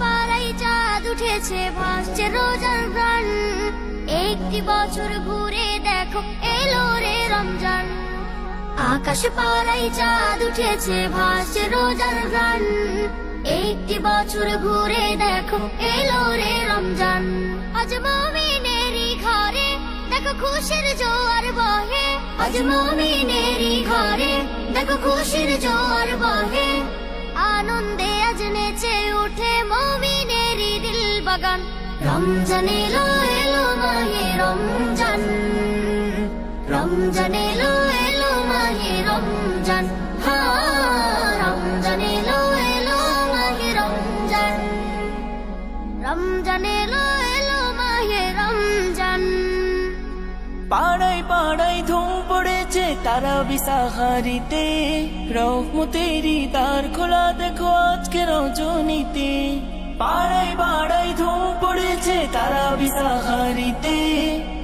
পাড়াই চাঁদ উঠেছে, ভাসছে রোজার গ্রান একটি বছর ঘুরে দেখো, এলো রে রমজান। আকাশ পাড়াই চাঁদ উঠেছে, ভাসছে রোজার গ্রান একটি বছর ঘুরে দেখো, এলো রে রমজান। আজ মমিনেরই ঘরে, দেখো খুশির জোয়ার বহে। আজ মমিনেরই ঘরে, দেখো খুশির জোয়ার বহে। আনন্দে আজ বাগান রমজান এলো এলো মাহে রমজান। রমজান এলো এলো মাহে রমজান। হা রমজান এলো এলো মাহে রমজান। রমজান এলো এলো মাহে রমজান। পাড়ায় পাড়ায় ধুম পড়েছে তারা বিসাহারিতে। রহমতেরি তার খোলা দেখো আজকে রজনীতে। পাড়ায় পাড়ায় ধুম পড়েছে তারা বিসাহারিতে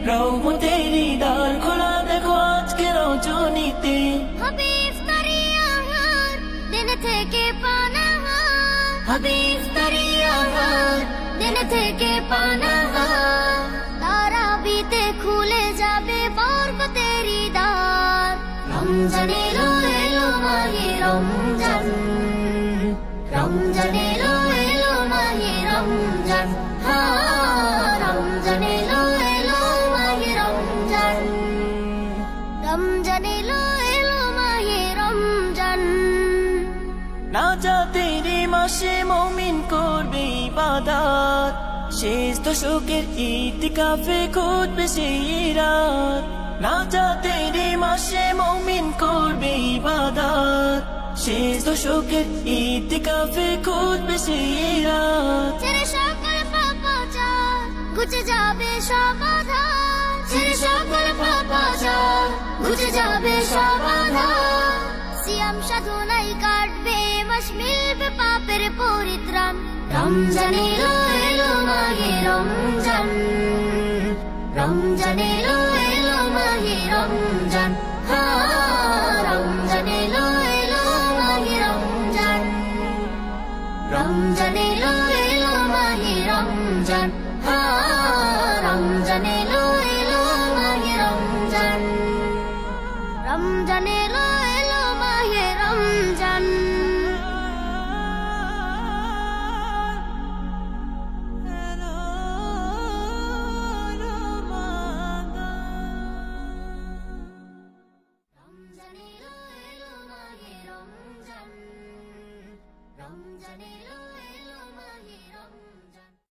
রহমতেরি দ্বার খোলা দেখো আজকে রজনীতে। হবে ইফতারি আহার দিন থেকে পানাহার। হবে ইফতারি আহার দিন থেকে পানাহার। তারাবিতে খুলে যাবে বরকতেরি দ্বার রমজান এলো এলো মাহে রমজান রমজান মাসে মমিন করবে শেষ দশকের ইতিকাফে খুঁজবে সেই রাত না যাতেরি মাসে মমিন করবে ইবাদাত শেষ দশকের ইতিকাফে খুঁজবে সেই ঘুচে যাবে সমাধান ছেড়ে সকল পাপাচার ঘুচে যাবে সমাধান সিয়াম সাধনাই কাটবে, মাস মিলবে পাপের পরিত্রাণ। রমজান এলো এলো মাহে রমজান। রমজান এলো এলো মাহে রমজান। হা, রমজান এলো এলো মাহে রমজান। রমজান এলো এলো মাহে রমজান। হা Janeiro